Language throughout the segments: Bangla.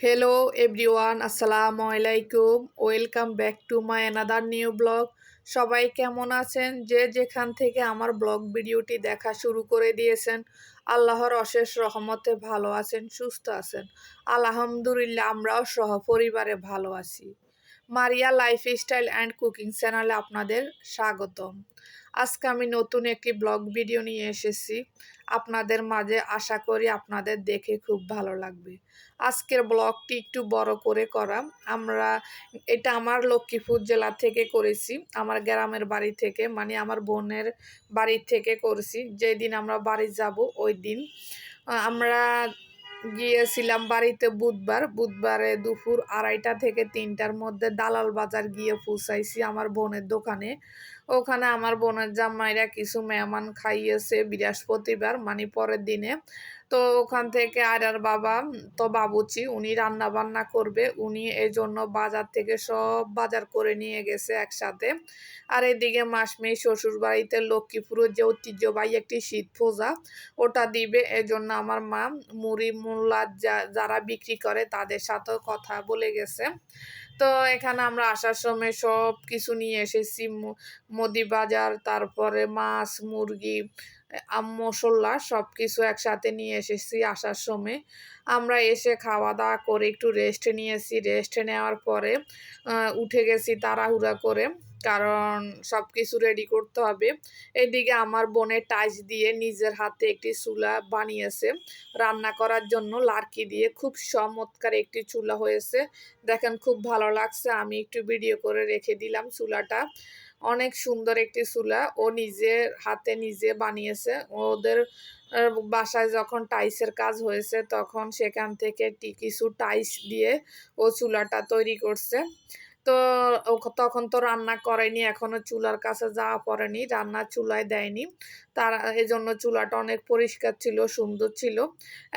হ্যালো এভরিওয়ান আসসালামু আলাইকুম welcome back to my another new blog সবাই কেমন আছেন? যে যেখান থেকে আমার ব্লগ ভিডিওটি দেখা শুরু করে দিয়েছেন, আল্লাহর অশেষ রহমতে ভালো আছেন, সুস্থ আছেন। আলহামদুলিল্লাহ, আমরাও সহ পরিবারে ভালো আছি। মারিয়া লাইফস্টাইল অ্যান্ড কুকিং চ্যানেলে আপনাদের স্বাগতম। আজকে আমি নতুন একটি ব্লগ ভিডিও নিয়ে এসেছি। আপনাদের মাঝে আশা করি আপনাদের দেখে খুব ভালো লাগবে। আজকের ব্লগটি একটু বড় করে করা। আমরা এটা আমার লক্ষ্মীপুর জেলা থেকে করেছি, আমার গ্রামের বাড়ি থেকে মানে আমার বোনের বাড়ি থেকে করেছি। যেদিন আমরা বাড়ি যাব, ওই দিন। আমরা গিয়েছিলাম বাড়িতে বুধবার। বুধবারে দুপুর আড়াইটা থেকে তিনটার মধ্যে দালাল বাজার গিয়ে পৌঁছাইছি আমার বোনের দোকানে। ওখানে আমার বোনের জামাইরা কিছু মেহমান খাইয়েছে বৃহস্পতিবার মানে পরের দিনে। তো ওখান থেকে আর আর বাবা তো বাবুচি, উনি রান্না বান্না করবে। উনি এই জন্য বাজার থেকে সব বাজার করে নিয়ে গেছে একসাথে। আর এদিকে মাসমেই শ্বশুর বাড়িতে লক্ষ্মীপুরের যে ঐতিহ্যবাহী একটি শীত পূজা, ওটা দিবে। এজন্য আমার মা মুড়ি মোল্লা যারা বিক্রি করে তাদের সাথেও কথা বলে গেছে। তো এখানে আমরা আসার সময় সব কিছু নিয়ে এসেছি। মুদি বাজার, তারপরে মাছ, মুরগি মশলা সব কিছু একসাথে নিয়ে এসেছি আসার সময়। আমরা এসে খাওয়া দাওয়া করে একটু রেস্ট নিয়েছি। রেস্ট নেওয়ার পরে উঠে গেছি তাড়াহুড়া করে। কারণ সব কিছু রেডি করতে হবে। এদিকে আমার বোনের টাইস দিয়ে নিজের হাতে একটি চুলা বানিয়েছে। রান্না করার জন্য লার্কি দিয়ে খুব চমৎকার একটি চুলা হয়েছে। দেখেন খুব ভালো লাগছে, আমি একটু ভিডিও করে রেখে দিলাম চুলাটা। অনেক সুন্দর একটি চুলা, ও নিজের হাতে নিজে বানিয়েছে। ওদের বাসায় যখন টাইসের কাজ হয়েছে, তখন সেখান থেকে কিছু টাইস দিয়ে ও চুলাটা তৈরি করছে। তো তখন তো রান্না করেনি, এখনও চুলার কাছে যাওয়া পড়েনি, রান্না চুলায় দেয়নি। তার, এজন্য চুলাটা অনেক পরিষ্কার ছিল, সুন্দর ছিল।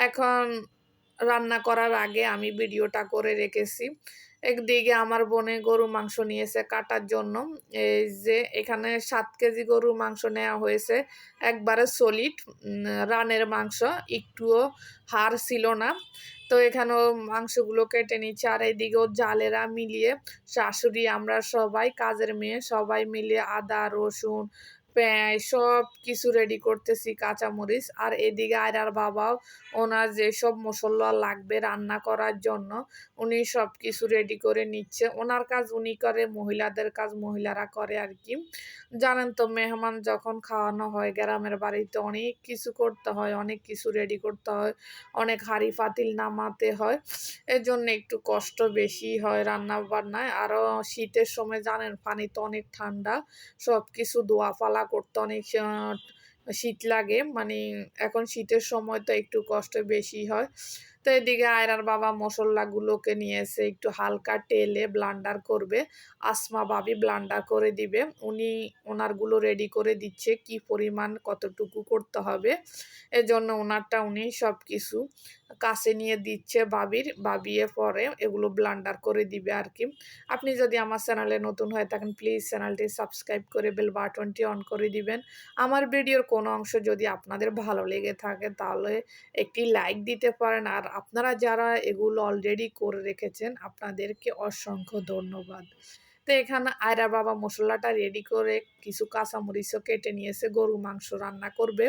এখন রান্না করার আগে আমি ভিডিওটা করে রেখেছি। একদিকে আমার বোনে গরু মাংস নিয়েছে কাটার জন্য। এই যে এখানে সাত কেজি গরু মাংস নেওয়া হয়েছে। একবারে সলিড রানের মাংস। একটুও হাড় ছিল না। তো এখানেও মাংসগুলো কেটে নিচ্ছে আর এইদিকেও জালেরা মিলিয়ে শাশুড়ি, আমরা সবাই, কাজের মেয়ে, সবাই মিলিয়ে আদা, রসুন সব কিছু রেডি করতেছি, কাঁচামরিচ আর এদিকে আয়রার বাবাও ওনার যেসব মশলা লাগবে রান্না করার জন্য, উনি সব কিছু রেডি করে নিচ্ছে। ওনার কাজ উনি করে, মহিলাদের কাজ মহিলারা করে আর কি। জানেন তো, মেহমান যখন খাওয়ানো হয়, গ্রামের বাড়িতে অনেক কিছু করতে হয়, অনেক কিছু রেডি করতে হয়, অনেক হাঁড়ি ফাতিল নামাতে হয়। এর জন্য একটু কষ্ট বেশি হয় রান্না বান্নায় আরও শীতের সময় জানেন পানি তো অনেক ঠান্ডা, সব কিছু দোয়া ফালা করতে অনেক শীত লাগে। মানে এখন শীতের সময় তো একটু কষ্ট বেশি হয়। তো এদিকে আয়রার বাবা মশলাগুলোকে নিয়ে এসে একটু হালকা টেলে ব্লান্ডার করবে, আসমা বাবি ব্লান্ডার করে দিবে, উনি ওনারগুলো রেডি করে দিচ্ছে কি পরিমাণ কতটুকু করতে হবে, এজন্য ওনারটা উনি সব কিছু কাছে নিয়ে দিচ্ছে বাবির, বাবিয়ে পরে এগুলো ব্লান্ডার করে দিবে আর কি। আপনি যদি আমার চ্যানেলে নতুন হয়ে থাকেন প্লিজ চ্যানেলটি সাবস্ক্রাইব করে বেল বাটনটি অন করে দিবেন। আমার ভিডিওর কোনো অংশ যদি আপনাদের ভালো লেগে থাকে, তাহলে একটি লাইক দিতে পারেন আর আপনারা যারা এগুলো অলরেডি করে রেখেছেন, আপনাদেরকে অসংখ্য ধন্যবাদ। তো এখানে আয়রা বাবা মশলাটা রেডি করে কিছু কাঁচামরিচও কেটে নিয়েছে গরু মাংস রান্না করবে।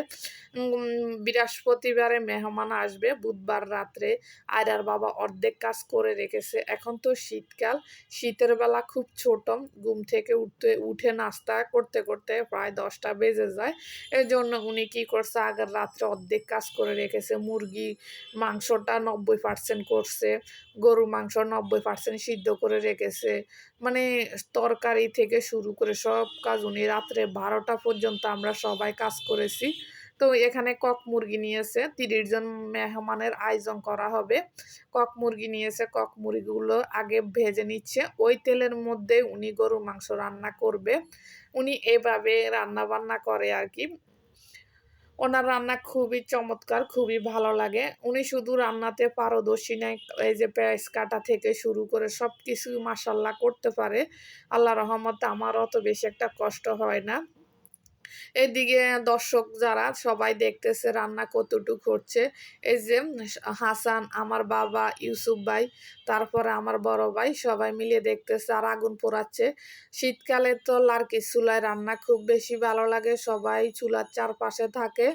বৃহস্পতিবারে মেহমান আসবে, বুধবার রাত্রে আয়রার বাবা অর্ধেক কাজ করে রেখেছে। এখন তো শীতকাল, শীতের বেলা খুব ছোট, ঘুম থেকে উঠতে, উঠে নাস্তা করতে করতে প্রায় দশটা বেজে যায়। এই জন্য উনি কী করছে, আগের রাত্রে অর্ধেক কাজ করে রেখেছে, মুরগি মাংসটা নব্বই পার্সেন্ট করছে গরু মাংস নব্বই পার্সেন্ট সিদ্ধ করে রেখেছে। মানে তরকারি থেকে শুরু করে সব কাজ উনি রাত্রে বারোটা পর্যন্ত আমরা সবাই কাজ করেছি। তো এখানে কক মুরগি নিয়েছে, তিরিশ জন মেহমানের আয়োজন করা হবে। কক মুরগি নিয়েছে, কক মুরগিগুলো আগে ভেজে নিচ্ছে। ওই তেলের মধ্যে উনি গরুর মাংস রান্না করবে। উনি এভাবে রান্না বান্না করে আর কি। ওনার রান্না খুবই চমৎকার, খুবই ভালো লাগে। উনি শুধু রান্নাতে পারদর্শী নেয় এই যে পেঁয়াজ কাটা থেকে শুরু করে সব কিছু মাসাল্লাহ করতে পারে। আল্লাহ রহমতে আমার অত বেশি একটা কষ্ট হয় না। এদিকে দর্শক যারা, সবাই দেখতেছে রান্না কতটুকু হচ্ছে। এই যে হাসান, আমার বাবা, ইউসুফ ভাই, তারপরে আমার বড় ভাই, সবাই মিলে দেখতেছে আর আগুন পোড়াচ্ছে। শীতকালে তো লার্কি চুলায় রান্না খুব বেশি ভালো লাগে, সবাই চুলার চারপাশে থাকে।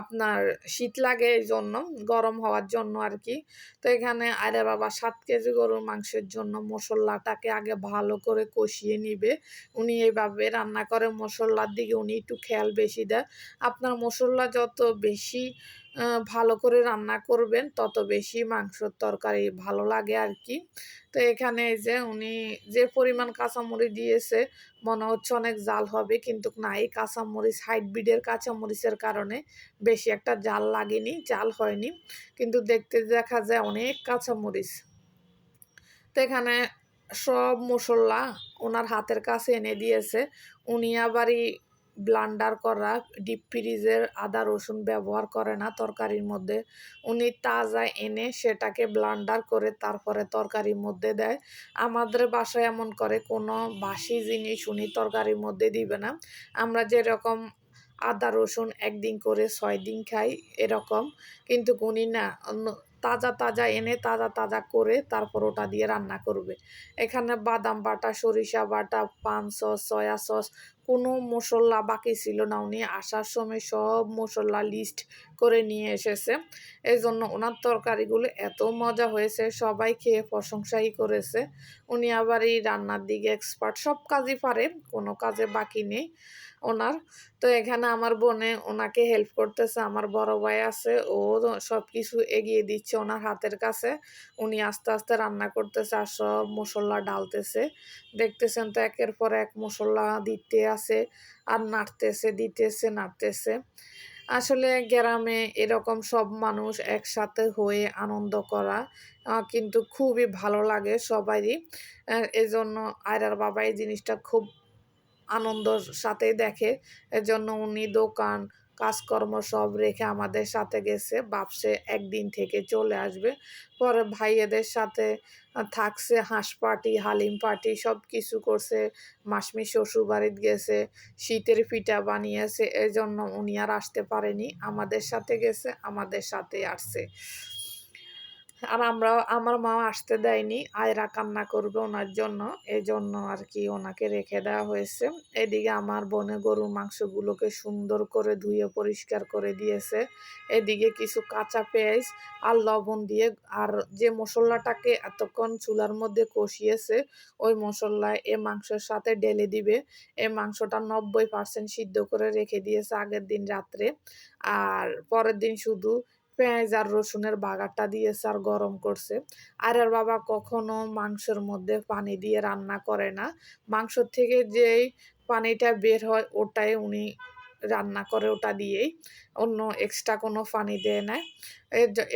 আপনার শীত লাগে এই জন্য, গরম হওয়ার জন্য আর কি। তো এখানে আরে বাবা সাত কেজি গরুর মাংসের জন্য মশলাটাকে আগে ভালো করে কষিয়ে নিবে। উনি এইভাবে রান্না করে মশলার দিকে উনি একটু খেয়াল বেশি দেয় আপনার মশলা যত বেশি ভালো করে রান্না করবেন, তত বেশি মাংসর তরকারি ভালো লাগে আর কি তো এখানে এই যে উনি যে পরিমাণ কাঁচামরিচ দিয়েছে, মনে হচ্ছে অনেক জাল হবে, কিন্তু না, এই কাঁচামরিচ হাইব্রিডের কাঁচামরিচের কারণে বেশি একটা জাল লাগেনি, জাল হয়নি। কিন্তু দেখতে দেখা যায় অনেক কাঁচামরিচ। তো এখানে সব মশলা ওনার হাতের কাছে এনে দিয়েছে। উনি আবারই ব্লান্ডার করা ডিপ ফ্রিজের আদা রসুন ব্যবহার করে না তরকারির মধ্যে। উনি তাজা এনে সেটাকে ব্লান্ডার করে তারপরে তরকারির মধ্যে দেয়। আমাদের বাসায় এমন করে, কোনো বাসি জিনিস উনি তরকারির মধ্যে দিবে না। আমরা যেরকম আদা রসুন একদিন করে ছয় দিন খাই এরকম। কিন্তু উনি না তাজা তাজা এনে তাজা তাজা করে তারপর ওটা দিয়ে রান্না করবে। এখানে বাদাম বাটা, সরিষা বাটা, পান সস, সয়া সস, কোনো মশলা বাকি ছিল না। উনি আসার সময় সব মশলা লিস্ট করে নিয়ে এসেছে। এই জন্য ওনার তরকারিগুলো এত মজা হয়েছে, সবাই খেয়ে প্রশংসাই করেছে। উনি আবার এই রান্নার দিকে এক্সপার্ট সব কাজই পারে, কোনো কাজে বাকি নেই। ওনার। তো এখানে আমার বোনে ওনাকে হেল্প করতেছে, আমার বড় ভাই আছে, ও সব কিছু এগিয়ে দিচ্ছে ওনার হাতের কাছে। উনি আস্তে আস্তে রান্না করতেছে আর সব মশলা ডালতেছে। দেখতেছেন তো একের পর এক মশলা দিতে আছে আর নাড়তেছে, দিতেছে, নাড়তেছে। আসলে গ্রামে এরকম সব মানুষ একসাথে হয়ে আনন্দ করা কিন্তু খুবই ভালো লাগে সবারই। এজন্য আয়রার বাবা এই জিনিসটা খুব আনন্দর সাথেই দেখে। এজন্য উনি দোকান, কাজকর্ম সব রেখে আমাদের সাথে গেছে। বাপসে একদিন থেকে চলে আসবে। পরে ভাইয়েদের সাথে থাকছে, হাঁস পার্টি হালিম পার্টি সব কিছু করছে। মাসমি শ্বশুর বাড়িতে গেছে, শীতের পিঠা বানিয়েছে। এজন্য উনি আর আসতে পারেনি। আমাদের সাথে গেছে, আমাদের সাথে আসছে। আর আমরা, আমার মা আসতে দেয়নি। আয়রা কান্না করবে ওনার জন্য। এই জন্য আর কি ওনাকে রেখে দেওয়া হয়েছে। এদিকে আমার বনে গরুর মাংসগুলোকে সুন্দর করে ধুয়ে পরিষ্কার করে দিয়েছে। এদিকে কিছু কাঁচা পেঁয়াজ আর লবণ দিয়ে আর যে মশলাটাকে এতক্ষণ চুলার মধ্যে কষিয়েছে, ওই মশলায় এ মাংসের সাথে ঢেলে দিবে। এ মাংসটা নব্বই পার্সেন্ট সিদ্ধ করে রেখে দিয়েছে আগের দিন রাত্রে। আর পরের দিন শুধু পেঁয়াজ আর রসুনের বাগারটা দিয়েছে আর গরম করছে। আর আর বাবা কখনো মাংসের মধ্যে পানি দিয়ে রান্না করে না। মাংস থেকে যেই পানিটা বের হয়, ওটাই উনি রান্না করে ওটা দিয়েই। অন্য এক্সট্রা কোনো পানি দেয় না।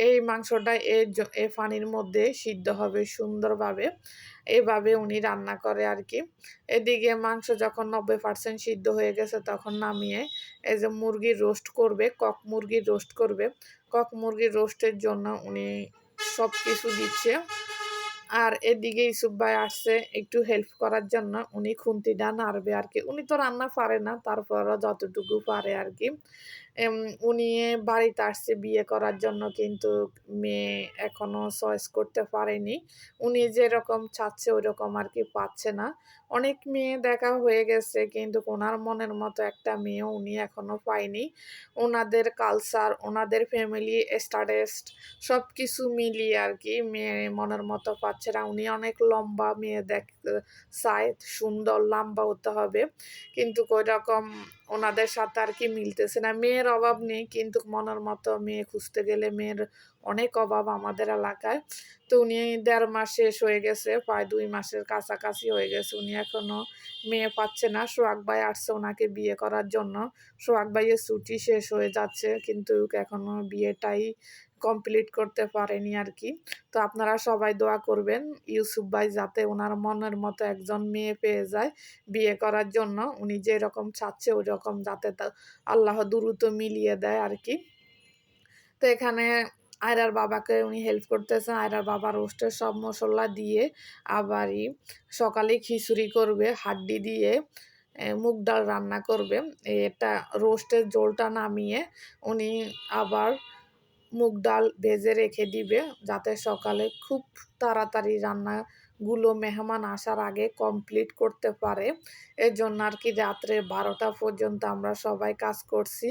এই মাংসটা এই এই পানির মধ্যে সিদ্ধ হবে সুন্দরভাবে। এভাবে উনি রান্না করে আর কি। এদিকে মাংস যখন নব্বই পার্সেন্ট সিদ্ধ হয়ে গেছে, তখন নামিয়ে এই যে মুরগির রোস্ট করবে, কক মুরগির রোস্ট করবে কক মুরগির রোস্টের জন্য উনি সব কিছু দিচ্ছে। আর এদিকে ইসুফ ভাই আসছে একটু হেল্প করার জন্য। উনি খুন্তিটা নাড়বে আর কি। উনি তো রান্না পারে না, তারপরও যতটুকু পারে আর কি। উনি বাড়িতে আসছে বিয়ে করার জন্য কিন্তু মেয়ে এখনও চয়েস করতে পারেনি। উনি যেরকম চাচ্ছে ওই রকম আর কি পাচ্ছে না। অনেক মেয়ে দেখা হয়ে গেছে, কিন্তু ওনার মনের মতো একটা মেয়ে উনি এখনও পায়নি। ওনাদের কালচার ওনাদের ফ্যামিলি স্টাডেস সব কিছু মিলিয়ে আর কি মেয়ে মনের মতো পাচ্ছে না। উনি অনেক লম্বা মেয়ে দেখ, চায়, সুন্দর, লম্বা হতে হবে। কিন্তু ওই রকম ওনাদের সাথে আর কি মিলতেছে না। মেয়ের অভাব নেই, কিন্তু মনের মতো মেয়ে খুঁজতে গেলে মেয়ের অনেক অভাব আমাদের এলাকায়। তো উনি দেড় মাস শেষ হয়ে গেছে, প্রায় দুই মাসের কাছাকাছি হয়ে গেছে। উনি এখনও মেয়ে পাচ্ছে না। সোহাগ ভাই আসছে ওনাকে বিয়ে করার জন্য। সোহাগ ভাইয়ের ছুটি শেষ হয়ে যাচ্ছে, কিন্তু এখনও বিয়েটাই কমপ্লিট করতে পারেনি আর কি তো আপনারা সবাই দোয়া করবেন, ইউসুফ ভাই যাতে ওনার মনের মতো একজন মেয়ে পেয়ে যায় বিয়ে করার জন্য। উনি যে রকম চাচ্ছে ওই রকম যাতে আল্লাহ দ্রুত মিলিয়ে দেয় আর কি তো এখানে আয়রার বাবাকে উনি হেল্প করতেছেন। আয়রার বাবা রোস্টের সব মশলা দিয়ে আবারই সকালে খিচুড়ি করবে, হাড্ডি দিয়ে মুগ ডাল রান্না করবে। এটা রোস্টের জোলটা নামিয়ে উনি আবার মুগ ডাল ভেজে রেখে দিবে, যাতে সকালে খুব তাড়াতাড়ি রান্নাগুলো মেহমান আসার আগে কমপ্লিট করতে পারে। এর জন্য আর কি রাত্রে বারোটা পর্যন্ত আমরা সবাই কাজ করছি।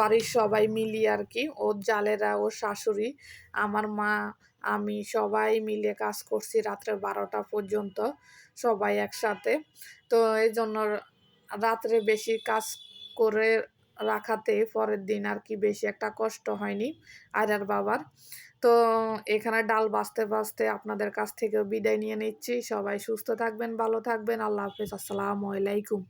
বাড়ির সবাই মিলি আর কি, ওর জালেরা ও শাশুড়ি, আমার মা, আমি সবাই মিলে কাজ করছি রাত্রে বারোটা পর্যন্ত সবাই একসাথে। তো এই জন্য রাত্রে বেশি কাজ করে রাখাতে পরের দিন আর কি বেশি একটা কষ্ট হয়নি আয়রার বাবার। তো এখানে ডাল বাঁচতে বাঁচতে আপনাদের কাছ থেকেও বিদায় নিয়ে নিচ্ছি। সবাই সুস্থ থাকবেন, ভালো থাকবেন। আল্লাহ হাফিজ। আসসালামু আলাইকুম।